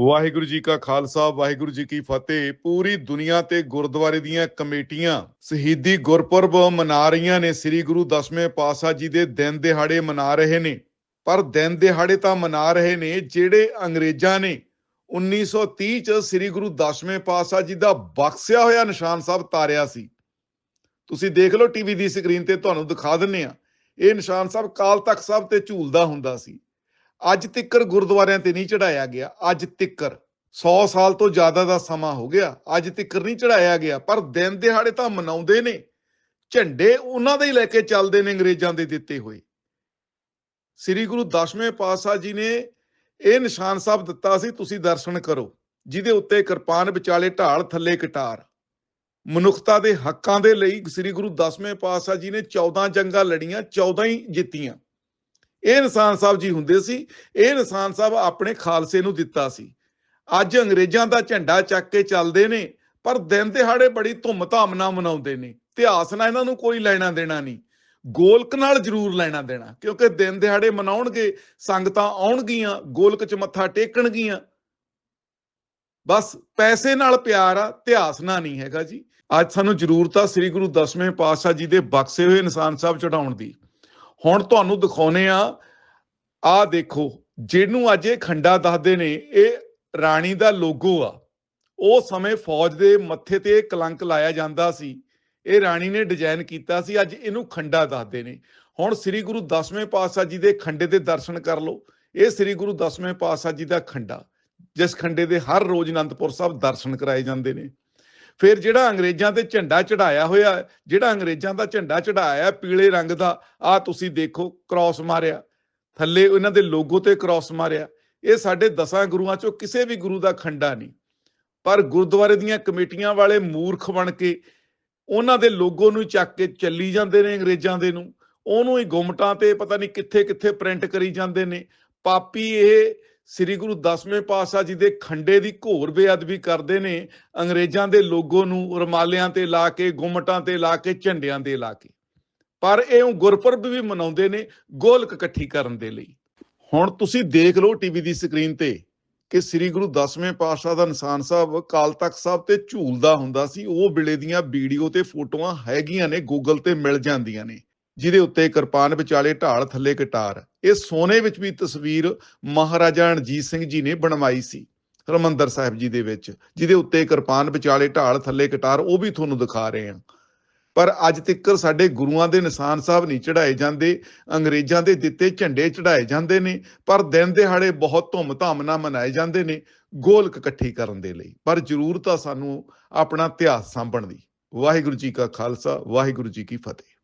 ਵਾਹਿਗੁਰੂ ਜੀ ਕਾ ਖਾਲਸਾ, ਵਾਹਿਗੁਰੂ ਜੀ ਕੀ ਫਤਿਹ। ਪੂਰੀ ਦੁਨੀਆ ਤੇ ਗੁਰਦੁਆਰੇ ਦੀਆਂ ਕਮੇਟੀਆਂ, ਸ਼ਹੀਦੀ ਗੁਰਪੁਰਬ ਮਨਾ ਰਹੀਆਂ ਨੇ। ਸ੍ਰੀ ਗੁਰੂ ਦਸਵੇਂ ਪਾਤਸ਼ਾਹ ਜੀ ਦੇ ਦਿਨ ਦਿਹਾੜੇ ਮਨਾ ਰਹੇ ਨੇ। ਪਰ ਦਿਨ ਦਿਹਾੜੇ ਤਾਂ ਮਨਾ ਰਹੇ ਨੇ ਜਿਹੜੇ ਅੰਗਰੇਜ਼ਾਂ ਨੇ। 1930 ਚ ਸ੍ਰੀ ਗੁਰੂ ਦਸਵੇਂ ਪਾਤਸ਼ਾਹ ਜੀ ਦਾ ਬਖਸ਼ਿਆ ਹੋਇਆ ਨਿਸ਼ਾਨ ਸਾਹਿਬ ਤਾਰਿਆ ਸੀ। ਤੁਸੀਂ ਦੇਖ ਲਓ ਟੀਵੀ ਦੀ ਸਕਰੀਨ ਤੇ ਤੁਹਾਨੂੰ ਦਿਖਾ ਦਿੰਨੇ ਆ ਇਹ ਨਿਸ਼ਾਨ ਸਾਹਿਬ ਕਾਲ ਤਖਤ ਸਾਹਿਬ ਤੇ ਝੂਲਦਾ ਹੁੰਦਾ ਸੀ। ਅੱਜ ਤਿੱਕਰ ਗੁਰਦੁਆਰਿਆਂ ਤੇ ਨਹੀਂ ਚੜਾਇਆ ਗਿਆ, ਅੱਜ ਤਿੱਕਰ। 100 ਸਾਲ ਤੋਂ ਜ਼ਿਆਦਾ ਦਾ ਸਮਾਂ ਹੋ ਗਿਆ, ਅੱਜ ਤਿੱਕਰ ਨਹੀਂ ਚੜਾਇਆ ਗਿਆ, ਪਰ ਦਿਨ ਦਿਹਾੜੇ ਤਾਂ ਮਨਾਉਂਦੇ ਨੇ। ਝੰਡੇ ਉਹਨਾਂ ਦੇ ਹੀ ਲੈ ਕੇ ਚੱਲਦੇ ਨੇ ਅੰਗਰੇਜ਼ਾਂ ਦੇ ਦਿੱਤੇ ਹੋਏ। ਸ੍ਰੀ ਗੁਰੂ ਦਸਵੇਂ ਪਾਤਸ਼ਾਹ ਜੀ ਨੇ ਇਹ ਨਿਸ਼ਾਨ ਸਾਹਿਬ ਦਿੱਤਾ ਸੀ, ਤੁਸੀਂ ਦਰਸ਼ਨ ਕਰੋ, ਜਿਹਦੇ ਉੱਤੇ ਕਿਰਪਾਨ ਵਿਚਾਲੇ ਢਾਲ ਥੱਲੇ ਕਟਾਰ। ਮਨੁੱਖਤਾ ਦੇ ਹੱਕਾਂ ਦੇ ਲਈ ਸ੍ਰੀ ਗੁਰੂ ਦਸਵੇਂ ਪਾਤਸ਼ਾਹ ਜੀ ਨੇ 14 ਜੰਗਾਂ ਲੜੀਆਂ 14 ਹੀ ਜਿੱਤੀਆਂ। ਇਹ ਨਿਸ਼ਾਨ ਸਾਹਿਬ ਜੀ ਹੁੰਦੇ ਸੀ, ਇਹ ਨਿਸ਼ਾਨ ਸਾਹਿਬ ਆਪਣੇ ਖਾਲਸੇ ਨੂੰ ਦਿੱਤਾ ਸੀ। ਅੱਜ ਅੰਗਰੇਜ਼ਾਂ ਦਾ ਝੰਡਾ ਚੱਕ ਕੇ ਚੱਲਦੇ ਨੇ, ਪਰ ਦਿਨ ਦਿਹਾੜੇ ਬੜੀ ਧੁੰਮ-ਧਾਮ ਨਾਲ ਮਨਾਉਂਦੇ ਨੇ। ਇਤਿਹਾਸ ਨਾਲ ਇਹਨਾਂ ਨੂੰ ਕੋਈ ਲੈਣਾ ਦੇਣਾ ਨਹੀਂ। ਗੋਲਕ ਨਾਲ ਜ਼ਰੂਰ ਲੈਣਾ ਦੇਣਾ, ਕਿਉਂਕਿ ਦਿਨ ਦਿਹਾੜੇ ਮਨਾਉਣਗੇ, ਸੰਗਤਾਂ ਆਉਣਗੀਆਂ, ਗੋਲਕ 'ਚ ਮੱਥਾ ਟੇਕਣਗੀਆਂ। ਬਸ ਪੈਸੇ ਨਾਲ ਪਿਆਰ ਆ, ਇਤਿਹਾਸ ਨਾਲ ਨਹੀਂ ਹੈਗਾ ਜੀ। ਅੱਜ ਸਾਨੂੰ ਜ਼ਰੂਰਤ ਆ ਸ੍ਰੀ ਗੁਰੂ ਦਸਵੇਂ ਪਾਤਸ਼ਾਹ ਜੀ ਦੇ ਬਖਸ਼ੇ ਹੋਏ ਇਨਸਾਨ ਸਾਹਿਬ ਚੜਾਉਣ ਦੀ। ਹੁਣ ਤੁਹਾਨੂੰ ਦਿਖਾਉਨੇ ਆ ਆ ਦੇਖੋ, ਜਿਹਨੂੰ ਅੱਜ ਇਹ ਖੰਡਾ ਦੱਸਦੇ ਨੇ, ਇਹ ਰਾਣੀ ਦਾ ਲੋਗੋ ਆ। ਉਹ ਸਮੇਂ ਫੌਜ ਦੇ ਮੱਥੇ ਤੇ ਕਲੰਕ ਲਾਇਆ ਜਾਂਦਾ ਸੀ। ਇਹ ਰਾਣੀ ਨੇ ਡਿਜ਼ਾਈਨ ਕੀਤਾ ਸੀ, ਅੱਜ ਇਹਨੂੰ ਖੰਡਾ ਦੱਸਦੇ ਨੇ। ਹੁਣ ਸ੍ਰੀ ਗੁਰੂ ਦਸਵੇਂ ਪਾਤਸ਼ਾਹ ਜੀ ਦੇ ਖੰਡੇ ਦੇ ਦਰਸ਼ਨ ਕਰ ਲਓ। ਇਹ ਸ੍ਰੀ ਗੁਰੂ ਦਸਵੇਂ ਪਾਤਸ਼ਾਹ ਜੀ ਦਾ ਖੰਡਾ, ਜਿਸ ਖੰਡੇ ਦੇ ਹਰ ਰੋਜ਼ ਅਨੰਦਪੁਰ ਸਾਹਿਬ ਦਰਸ਼ਨ ਕਰਾਏ ਜਾਂਦੇ ਨੇ। ਫਿਰ ਜਿਹੜਾ ਅੰਗਰੇਜ਼ਾਂ ਤੇ ਝੰਡਾ ਚੜਾਇਆ ਹੋਇਆ, ਜਿਹੜਾ ਅੰਗਰੇਜ਼ਾਂ ਦਾ ਝੰਡਾ ਚੜਾਇਆ ਪੀਲੇ ਰੰਗ ਦਾ ਆ ਤੁਸੀਂ ਦੇਖੋ ਕ੍ਰਾਸ ਮਾਰਿਆ। ਥੱਲੇ ਉਹਨਾਂ ਦੇ ਲੋਗੋ ਤੇ ਕ੍ਰਾਸ ਮਾਰਿਆ। ਇਹ ਸਾਡੇ ਦਸਾਂ ਗੁਰੂਆਂ ਚੋਂ ਕਿਸੇ ਵੀ ਗੁਰੂ ਦਾ ਖੰਡਾ ਨਹੀਂ। ਪਰ ਗੁਰਦੁਆਰੇ ਦੀਆਂ ਕਮੇਟੀਆਂ ਵਾਲੇ ਮੂਰਖ ਬਣ ਕੇ ਉਹਨਾਂ ਦੇ ਲੋਗੋ ਨੂੰ ਚੱਕ ਕੇ ਚੱਲੀ ਜਾਂਦੇ ਨੇ ਅੰਗਰੇਜ਼ਾਂ ਦੇ ਨੂੰ। ਉਹਨੂੰ ਹੀ ਗੁੰਮਟਾਂ ਤੇ ਪਤਾ ਨਹੀਂ ਕਿੱਥੇ ਕਿੱਥੇ ਪ੍ਰਿੰਟ ਕਰੀ ਜਾਂਦੇ ਨੇ। ਪਾਪੀ ਇਹ ਸ੍ਰੀ ਗੁਰੂ ਦਸਵੇਂ ਪਾਤਸ਼ਾਹ ਜੀ ਦੇ ਖੰਡੇ ਦੀ ਘੋਰ ਬੇਅਦਬੀ ਕਰਦੇ ਨੇ, ਅੰਗਰੇਜ਼ਾਂ ਦੇ ਲੋਗੋ ਨੂੰ ਰਮਾਲਿਆਂ ਤੇ ਲਾ ਕੇ, ਗੁੰਮਟਾਂ ਤੇ ਲਾ ਕੇ, ਝੰਡਿਆਂ ਤੇ ਲਾ ਕੇ। ਪਰ ਇਹ ਗੁਰਪੁਰਬ ਵੀ ਮਨਾਉਂਦੇ ਨੇ ਗੋਲਕ ਇਕੱਠੀ ਕਰਨ ਦੇ ਲਈ। ਹੁਣ ਤੁਸੀਂ ਦੇਖ ਲਓ ਟੀਵੀ ਦੀ ਸਕਰੀਨ ਤੇ ਕਿ ਸ੍ਰੀ ਗੁਰੂ ਦਸਵੇਂ ਪਾਤਸ਼ਾਹ ਦਾ ਨਿਸ਼ਾਨ ਸਾਹਿਬ ਕਾਲ ਤਖਤ ਸਾਹਿਬ ਤੇ ਝੂਲਦਾ ਹੁੰਦਾ ਸੀ। ਉਹ ਵੇਲੇ ਦੀਆਂ ਵੀਡੀਓ ਤੇ ਫੋਟੋਆਂ ਹੈਗੀਆਂ ਨੇ ਗੂਗਲ ਤੇ ਮਿਲ ਜਾਂਦੀਆਂ ਨੇ। ਜਿਹਦੇ ਉੱਤੇ ਕਿਰਪਾਨ ਵਿਚਾਲੇ ਢਾਲ ਥੱਲੇ ਕਟਾਰ। ਇਹ ਸੋਨੇ ਵਿੱਚ ਵੀ ਤਸਵੀਰ ਮਹਾਰਾਜਾ ਰਣਜੀਤ ਸਿੰਘ ਜੀ ਨੇ ਬਣਵਾਈ ਸੀ, ਹਰਮੰਦਰ ਸਾਹਿਬ ਜੀ ਦੇ ਵਿੱਚ, ਜਿਹਦੇ ਉੱਤੇ ਕਿਰਪਾਨ ਵਿਚਾਲੇ ਢਾਲ ਥੱਲੇ ਕਟਾਰ, ਉਹ ਵੀ ਤੁਹਾਨੂੰ ਦਿਖਾ ਰਹੇ ਹਾਂ। ਪਰ ਅੱਜ ਤੱਕ ਸਾਡੇ ਗੁਰੂਆਂ ਦੇ ਨਿਸ਼ਾਨ ਸਾਹਿਬ ਨਹੀਂ ਚੜਾਏ ਜਾਂਦੇ, ਅੰਗਰੇਜ਼ਾਂ ਦੇ ਦਿੱਤੇ ਝੰਡੇ ਚੜਾਏ ਜਾਂਦੇ ਨੇ, ਪਰ ਦਿਨ ਦਿਹਾੜੇ ਬਹੁਤ ਧੂਮ ਧਾਮ ਨਾਲ ਮਨਾਏ ਜਾਂਦੇ ਨੇ, ਗੋਲਕ ਇਕੱਠੀ ਕਰਨ ਦੇ ਲਈ। ਪਰ ਜ਼ਰੂਰਤ ਆ ਸਾਨੂੰ ਆਪਣਾ ਇਤਿਹਾਸ ਸਾਂਭਣ ਦੀ। ਵਾਹਿਗੁਰੂ ਜੀ ਕਾ ਖਾਲਸਾ, ਵਾਹਿਗੁਰੂ ਜੀ ਕੀ ਫਤਿਹ।